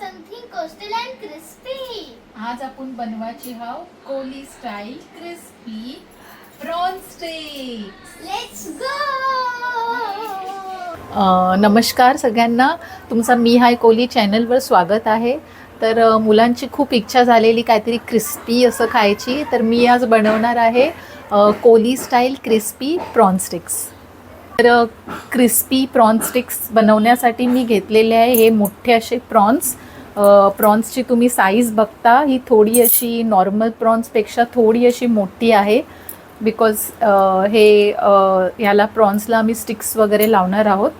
something coastal and crispy. आज आपण बनवायची how Koli style crispy prawn Let's go! नमस्कार सगळ्यांना. तुमचा मी हाय कोली चॅनलवर स्वागत आहे. तर मुलांची खूप इच्छा झालेली काहीतरी क्रिस्पी असं खायची. तर मी आज बनवणार आहे Koli style crispy prawn sticks. तर क्रिस्पी प्रॉन स्टिक्स बनवण्यासाठी मी घेतलेले आहे हे मोठे असे प्रॉन्स. प्रॉन्सची तुम्ही साईज बघता ही थोडी अशी नॉर्मल प्रॉन्सपेक्षा थोडी अशी मोठी आहे. बिकॉज हे ह्याला याला प्रॉन्सला आम्ही स्टिक्स वगैरे लावणार आहोत.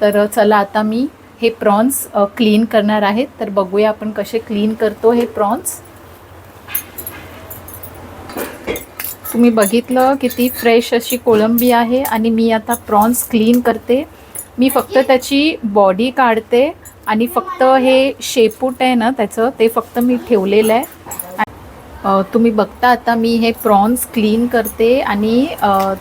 तर चला आता मी हे प्रॉन्स क्लीन करणार आहेत तर बघूया आपण कसे क्लीन करतो हे प्रॉन्स. तुम्ही बघितलं किती फ्रेश अशी कोळंबी आहे आणि मी आता प्रॉन्स क्लीन करते. मी फक्त त्याची बॉडी काढते. आणि फक्त हे शेपूट आहे ना त्याचं ते फक्त मी ठेवलेलं आहे. तुम्ही बघता आता मी हे प्रॉन्स क्लीन करते आणि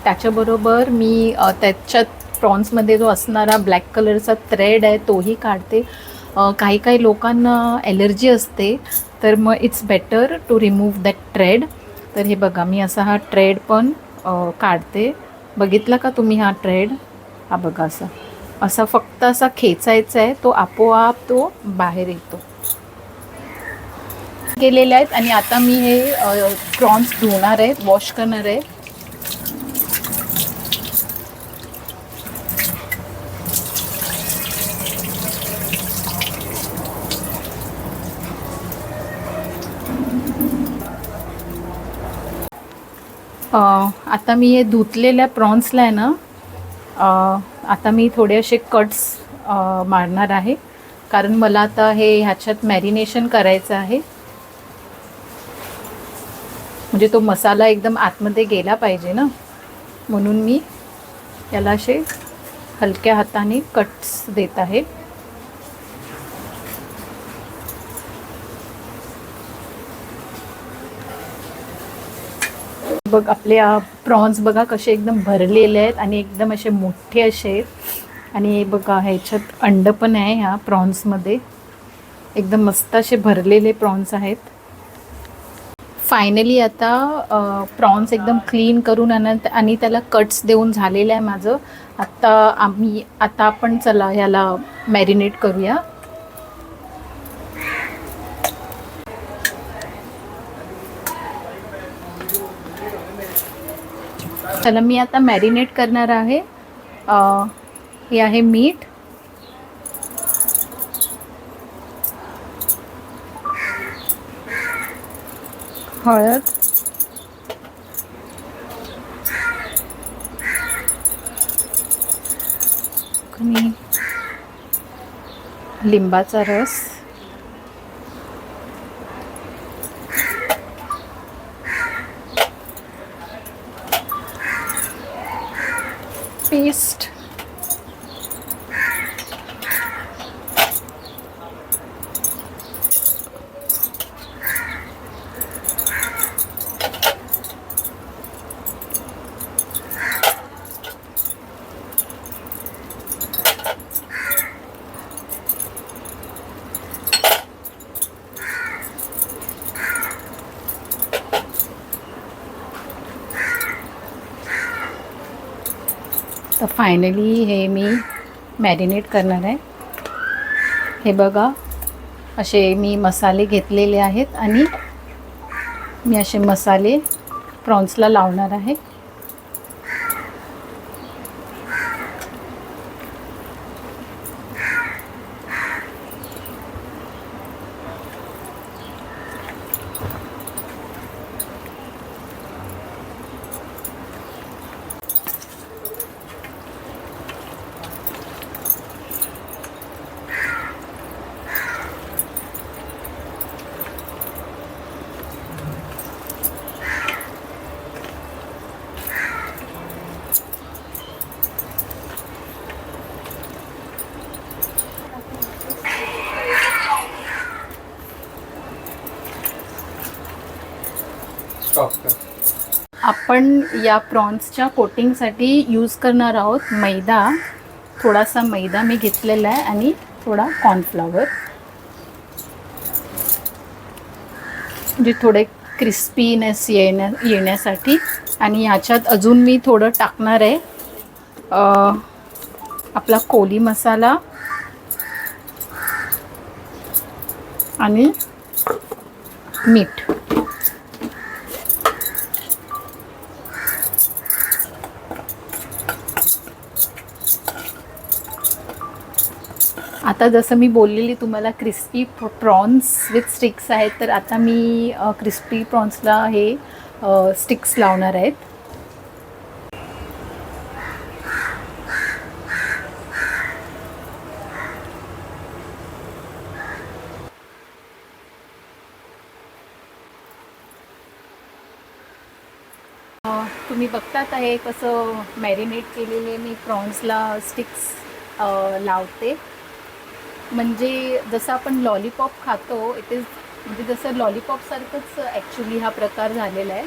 त्याच्याबरोबर मी त्याच्यात प्रॉन्समध्ये जो असणारा ब्लॅक कलरचा थ्रेड आहे तोही काढते. काही काही लोकांना ॲलर्जी असते तर मग it's better to remove that thread तर हे बघा मी असा हा ट्रेड पण काढते. बघितला का तुम्ही हा ट्रेड हा बघा असा. असा फक्त असा खेचायचा आहे तो आपोआप तो बाहेर येतो. केलेले आहेत आणि आता मी हे प्रॉन्स धुणार आहेत वॉश करणार आहे. आता मी हे धुतलेल्या प्रॉन्सला आहे ना आता मी थोडे असे कट्स मारणार आहे. कारण मला आता हे ह्याच्यात मॅरिनेशन करायचं आहे. म्हणजे तो मसाला एकदम आतमध्ये गेला पाहिजे ना. म्हणून मी याला असे हलक्या हाताने कट्स देत आहे. बघ आपले प्रॉन्स बघा कसे एकदम भरलेले आहेत आणि एकदम असे मोठे असे आहेत. आणि बघा ह्याच्यात अंड पण आहे ह्या प्रॉन्समध्ये एकदम मस्त असे भरलेले प्रॉन्स आहेत. फायनली आता प्रॉन्स एकदम क्लीन करून आणि आणि त्याला कट्स देऊन झालेलं आहे माझं. आत्ता आम्ही आता आपण चला ह्याला मॅरिनेट करूया. चला मी आता मॅरिनेट करणार आहे. हे आहे मीठ. हळद. लिंबाचा रस. Beast. फायनली हे मी मॅरिनेट करणार आहे. हे बघा असे मी मसाले घेतलेले आहेत आणि मी असे मसाले प्रॉन्सला लावणार आहे. स्टॉप आपण या प्रॉन्सच्या कोटिंगसाठी यूज करणार आहोत मैदा. थोडासा मैदा मी घेतलेला आहे आणि थोडा कॉर्नफ्लॉवर. म्हणजे थोडे क्रिस्पीनेस येण्या येण्यासाठी. आणि ह्याच्यात अजून मी थोडं टाकणार आहे आपला कोली मसाला. आणि मीठ. आता जसं मी बोललेली तुम्हाला क्रिस्पी प्रॉन्स विथ स्टिक्स आहेत तर आता मी क्रिस्पी प्रॉन्सला हे स्टिक्स लावणार आहेत. तुम्ही बघतात आहे कसं मॅरिनेट केलेले मी प्रॉन्सला स्टिक्स लावते. म्हणजे जसं आपण लॉलीपॉप खातो इट इज म्हणजे जसं लॉलीपॉपसारखंच ॲक्च्युली हा प्रकार झालेला आहे.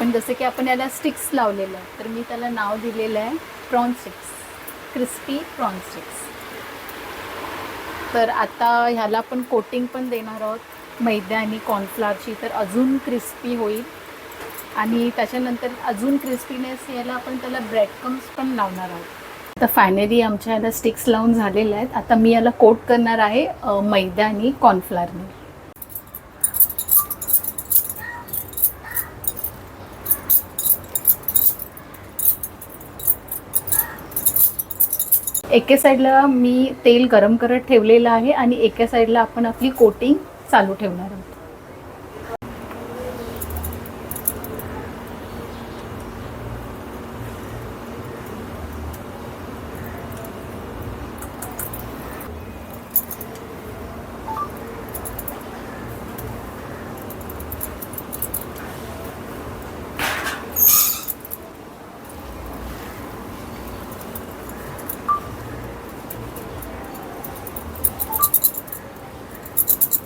पण जसं की आपण याला स्टिक्स लावलेलं आहे तर मी त्याला नाव दिलेलं आहे prawn sticks crispy prawn sticks तर आता ह्याला आपण कोटिंग पण देणार आहोत मैदा आणि कॉर्नफ्लॉरची तर अजून क्रिस्पी होईल. आणि त्याच्यानंतर अजून क्रिस्पीनेस याला आपण त्याला ब्रेडकम्स पण लावणार आहोत. आता फायनली आमच्या याला स्टिक्स लावून झालेल्या आहेत. आता मी याला कोट करणार आहे मैदा आणि कॉर्नफ्लॉरने एके साईडला मी तेल गरम करत ठेवलेलं आहे आणि एका साईडला आपण आपली कोटिंग चालू ठेवणार आहोत.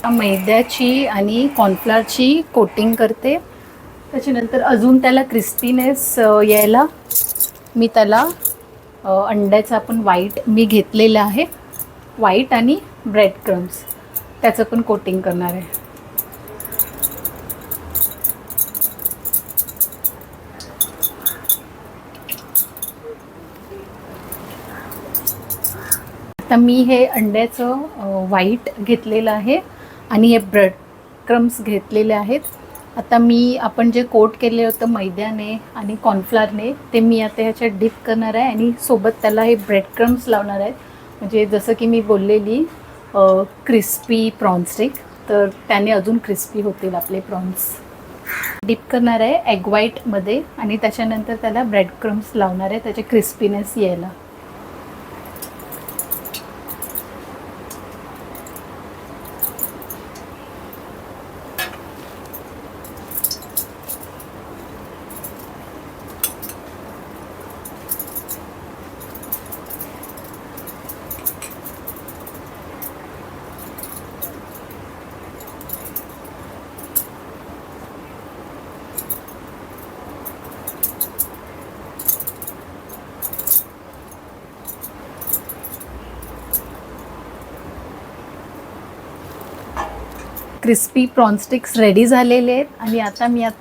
मैद्याची आणि कॉर्नफ्लॉरची कोटिंग करते. त्याच्यानंतर अजून त्याला क्रिस्पीनेस यायला मी त्याला अंड्याचं आपण व्हाईट मी घेतलेलं आहे. व्हाईट आणि ब्रेड क्रम्स त्याचं पण कोटिंग करणार आहे. आता मी हे अंड्याचं व्हाईट घेतलेलं आहे. आणि हे ब्रेड क्रम्स घेतलेले आहेत. आता मी आपण जे कोट केले होतं मैद्याने आणि कॉर्नफ्लॉरने ते मी आता ह्याच्यात डिप करणार आहे आणि सोबत त्याला हे ब्रेड क्रम्स लावणार आहेत म्हणजे जसं की मी बोललेली क्रिस्पी प्रॉन्स्टिक तर त्याने अजून क्रिस्पी होतील आपले प्रॉन्स डिप करणार आहे एग व्हाईटमध्ये आणि त्याच्यानंतर त्याला ब्रेड क्रम्स लावणार आहे त्याचे क्रिस्पीनेस यायला. क्रिस्पी प्रॉन्स्टिक्स रेडी झालेले आहेत आणि आता मी यात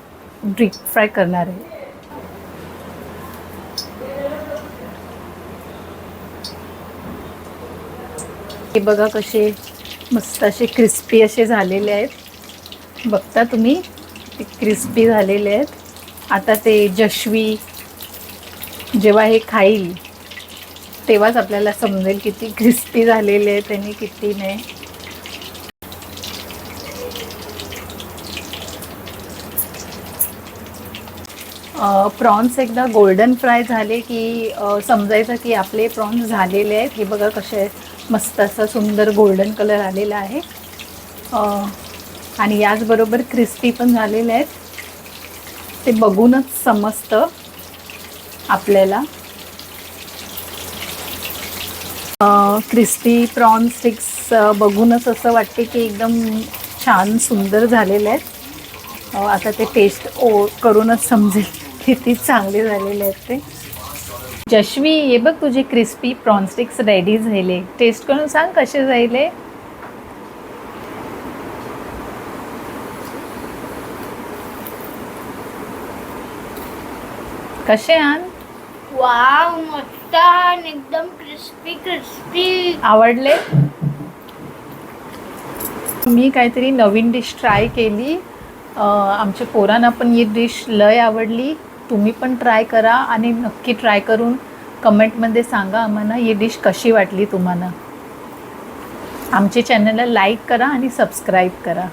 डीप फ्राय करणार आहे. हे बघा कसे मस्त असे क्रिस्पी असे झालेले आहेत. बघता तुम्ही ते क्रिस्पी झालेले आहेत. आता ते जशवी जेव्हा हे खाईल तेव्हाच आपल्याला समजेल किती क्रिस्पी झालेले आहेत त्यांनी किती नाही. प्रॉन्स एकदा गोल्डन फ्राय झाले की समजायचं की आपले प्रॉन्स झालेले आहेत. हे बघा कसे मस्त असा सुंदर गोल्डन कलर आलेला आहे. आणि याचबरोबर क्रिस्पी पण झालेले आहेत. ते बघूनच समजतं आपल्याला. क्रिस्पी प्रॉन स्टिक्स बघूनच असं वाटते की एकदम छान सुंदर झालेले आहेत. आता ते टेस्ट ओ करूनच समजेल. किती चांगली झालेली आहेत ते. जशवी हे बघ तुझे क्रिस्पी प्रॉन्स्टिक्स रेडी झाले. टेस्ट करून सांग कसे झाले? कसे आण? वाव मस्त आण एकदम क्रिस्पी क्रिस्पी आवडले? मी काहीतरी नवीन डिश ट्राय केली. आमच्या पोरांना पण ही डिश लय आवडली. तुम्ही पण ट्राय करा आणि नक्की ट्राय करून कमेंटमध्ये सांगा आम्हाला ही डिश कशी वाटली तुम्हाला. आमच्या चॅनलला लाईक करा आणि सबस्क्राईब करा.